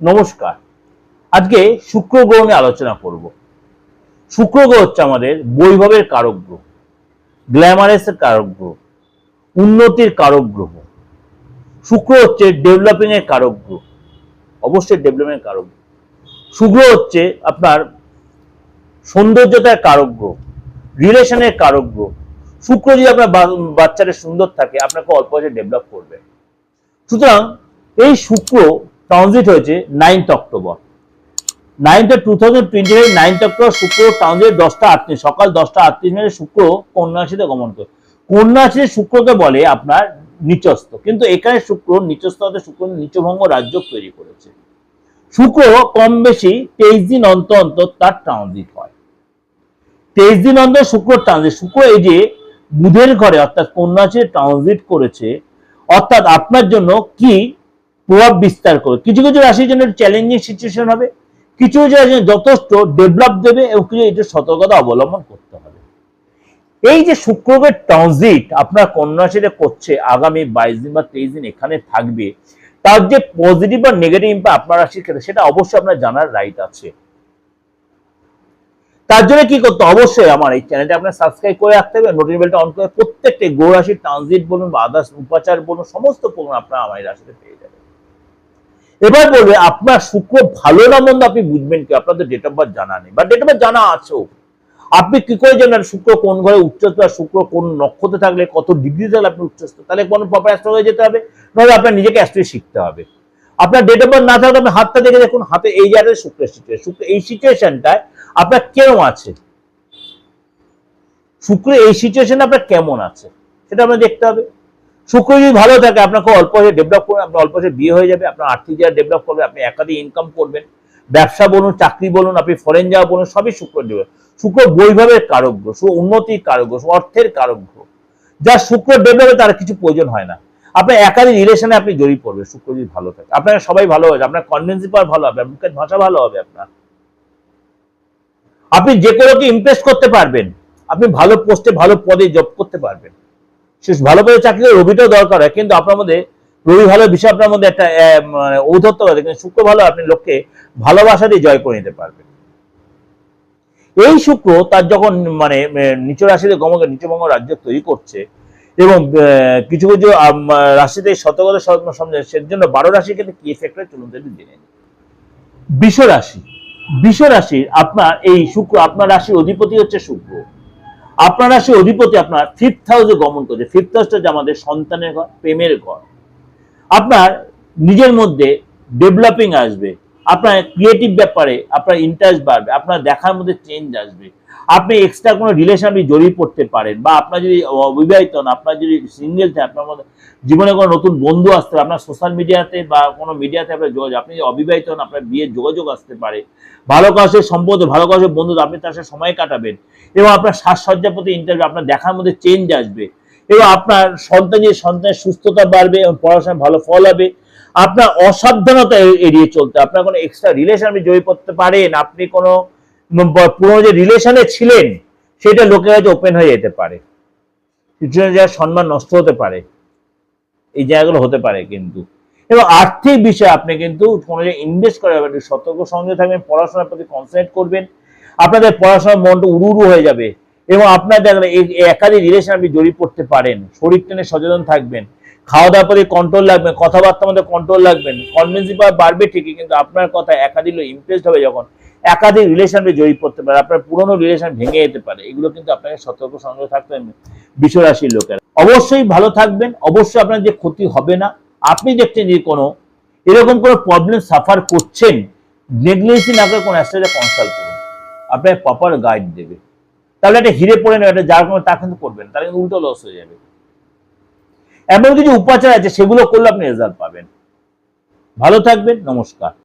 নমস্কার। আজকে শুক্র গ্রহ নিয়ে আলোচনা করব। শুক্র গ্রহ হচ্ছে আমাদের বৈভবের কারক গ্রহ গ্ল্যামারাসের কারক গ্রহ উন্নতির কারক গ্রহ শুক্র হচ্ছে ডেভেলপিং এর কারক গ্রহ অবশ্যই ডেভেলপমেন্টের কারক শুক্র হচ্ছে আপনার সৌন্দর্যতার কারক গ্রহ রিলেশনের কারক গ্রহ শুক্র যদি আপনার বাচ্চাটা সুন্দর থাকে, আপনাকে অল্প বয়সে ডেভেলপ করবে। সুতরাং এই শুক্র ট্রানজিট হয়েছে ninth October. Ninth two thousand twenty five ninth October শুক্র ট্রানজিট দশটা আটত্রিশ, সকাল দশটা আটত্রিশ মিনিটে শুক্র কন্যা গমন করে। কন্যা শুক্রকে বলে আপনার নিচস্থ। কিন্তু এখানে শুক্র নিচস্থ হতে শুক্র নিচভঙ্গ রাজ্য তৈরি করেছে। শুক্র কম বেশি তেইশ দিন অন্তর অন্তর তার ট্রানজিট হয়। তেইশ দিন অন্তর শুক্র ট্রানজিট। শুক্র এই যে বুধের ঘরে অর্থাৎ কন্যা ট্রানজিট করেছে, অর্থাৎ আপনার জন্য কি প্রভাব বিস্তার করবে। কিছু কিছু রাশির জন্য চ্যালেঞ্জিং সিচুয়েশন হবে, কিছু কিছু রাশির যথেষ্ট ডেভেলপ দেবে এবং কিছু একটু সতর্কতা অবলম্বন করতে হবে। এই যে শুক্রবের ট্রানজিট আপনার কন্যা রাশিতে করছে, আগামী বাইশ দিন বা তেইশ দিন এখানে থাকবে, তার যে পজিটিভ বা নেগেটিভ ইম্প্যাক্ট আপনার রাশির ক্ষেত্রে, সেটা অবশ্যই আপনার জানার রাইট আছে। তার জন্য কি করতে অবশ্যই আমার এই চ্যানেলটা আপনার সাবস্ক্রাইব করে রাখতে হবে নোটিফিকেশন বেলটা অন করে প্রত্যেকটা গো রাশির ট্রানজিট বলুন বা আদার্স উপাচার বলুন, সমস্ত প্রোগ্রাম আপনারা আমার রাশিতে পেয়ে যাবেন। এবার বলবে, আপনার শুক্র ভালো না মন্দ আপনি বুঝবেন কি? আপনাদের ডেট অফ বার্থ জানা নেই। বা ডেট অফ বার্থ জানা আছেও আপনি কি করে জানেন শুক্র কোন ঘরে উচ্চস্থ আর শুক্র কোন নক্ষত্রে থাকলে কত ডিগ্রি থাকলে আপনি উচ্চস্থ? তাহলে কোনো প্রপার অ্যাস্ট্রোলজি যেতে হবে। নইলে আপনার নিজেকে অ্যাস্ট্রোলজি শিখতে হবে। আপনার ডেট অফ বার্থ না থাকলে আপনি হাতটা দেখে দেখুন, হাতে এই জায়গায় শুক্রের সিচুয়েশন শুক্র এই সিচুয়েশনটায় আপনার কেমন আছে? শুক্র এই সিচুয়েশনে আপনার কেমন আছে? সেটা আপনার দেখতে হবে। শুক্র যদি ভালো থাকে, আপনাকে অল্প বয়সে ডেভেলপ করবেন আপনার অল্প বয়সে বিয়ে হয়ে যাবে, আপনার আর্থিক জায়গা ডেভেলপ করবে, আপনি একাধিক ইনকাম করবেন। ব্যবসা বলুন, চাকরি বলুন, আপনি ফরেন যাওয়া বলুন, সবই শুক্র দেবে। শুক্র বৈভবের গ্রহ শুক্র উন্নতির কারক গ্রহ অর্থের কারক গ্রহ যা শুক্র ডেভেলপে তার কিছু প্রয়োজন হয় না। আপনার একাধিক রিলেশনে আপনি জড়িয়ে পড়বে শুক্র যদি ভালো থাকে। আপনার সবাই ভালো হবে আপনার কনভেন্সি পাওয়ার ভালো হবে মুখের ভাষা ভালো হবে আপনার। আপনি যে কোনোকে ইমপ্রেস করতে পারবেন। আপনি ভালো পোস্টে ভালো পদে জব করতে পারবেন। সে ভালো পদে চাকরি করে রবিটাও দরকার হয়, কিন্তু আপনার মধ্যে রবি ভালো বিষয় আপনার মধ্যে একটা মানে ঔদ্ধত্য আছে, কিন্তু শুক্র ভালো আপনি লোককে ভালোবাসা দিয়ে জয় করে নিতে পারবেন। এই শুক্র তার যখন মানে নিচ রাশিতে গমকে নিচবঙ্গ রাজ্য তৈরি করছে, এবং কিছু কিছু রাশিতে সতর্কতা সমঝে সেজন্য বারো রাশির ক্ষেত্রে কি এফেক্ট হয় চলুন একটু জেনে বিষ রাশি, বিষ রাশির আপনার এই শুক্র, আপনার রাশির অধিপতি হচ্ছে শুক্র। আপনার সে অধিপতি আপনার ফিফথ হাউসে গমন করছে। ফিফথ হাউসটা যে আমাদের সন্তানের ঘর, প্রেমের ঘর। আপনার নিজের মধ্যে ডেভেলপিং আসবে। আপনার ক্রিয়েটিভ ব্যাপারে আপনার ইন্টারেস্ট বাড়বে, আপনার দেখার মধ্যে চেঞ্জ আসবে। আপনি এক্সট্রা কোনো রিলেশন আপনি জড়িয়ে পড়তে পারেন বা আপনার যদি অবিবাহিত হন, আপনার যদি সিঙ্গেল থাকে, আপনার মধ্যে জীবনে কোনো নতুন বন্ধু আসতে পারে, আপনার সোশ্যাল মিডিয়াতে বা কোনো মিডিয়াতে আপনার যোগাযোগ, আপনি যদি অবিবাহিত হন, আপনার বিয়ের যোগাযোগ আসতে পারে। ভালো কাজের সম্পর্ক ভালো কাজের বন্ধু আপনি তার সাথে সময় কাটাবেন এবং আপনার সাজসজ্জার প্রতি ইন্টারভিউ আপনার দেখার মধ্যে চেঞ্জ আসবে। এবং আপনার সন্তান যে সন্তানের সুস্থতা বাড়বে, এবং পড়াশোনায় ভালো ফল হবে। আপনার অসাবধানতা এড়িয়ে চলতে আপনার কোনো এক্সট্রা রিলেশন আপনি জড়িয়ে পড়তে পারেন, আপনি কোনো পুরোনো যে রিলেশনে ছিলেন, সেটা লোকের কাছে ওপেন হয়ে যেতে পারে। কিছু জায়গায় সম্মান নষ্ট হতে পারে। এই জায়গাগুলো হতে পারে কিন্তু। এবং আর্থিক বিষয়ে আপনি কিন্তু কোনো জায়গায় ইনভেস্ট করে একটু সতর্ক সঙ্গে থাকবেন, পড়াশোনার প্রতি কনসেন্ট্রেট করবেন। আপনাদের পড়াশোনার মনটা উড়ু উড়ু হয়ে যাবে। এবং আপনার এই একাধিক রিলেশন আপনি জড়িয়ে পড়তে পারেন। শরীর টেনে সচেতন থাকবেন। খাওয়া দাওয়ার প্রতি কন্ট্রোল রাখবেন। কথাবার্তার মধ্যে কন্ট্রোল রাখবেন। কনভেন্সি পাওয়ার বাড়বে ঠিকই, কিন্তু আপনার কথা একাধিক লোক ইমপ্রেসড হবে যখন একাধিক রিলেশন জড়িয়ে পড়তে পারে আপনার পুরনো রিলেশন ভেঙে যেতে পারে। এগুলো কিন্তু আপনাকে সতর্ক সঙ্গে থাকতে হবে বিশ্বরাশির লোকেরা। অবশ্যই ভালো থাকবেন। অবশ্যই আপনার যে ক্ষতি হবে না। আপনি দেখছেন যে কোনো এরকম কোনো প্রবলেম সাফার করছেন নেগলিজেন্সি না করে কোনো অ্যাস্ট্রোলজার কনসাল্ট করুন। আপনার প্রপার গাইড দেবে। তাহলে একটা হিরে পড়ে নেবে, একটা যার তা কিন্তু করবেন তাহলে কিন্তু উল্টো লস হয়ে যাবে। এমন কিছু উপাচার আছে, সেগুলো করলে আপনি রেজাল্ট পাবেন। ভালো থাকবেন, নমস্কার।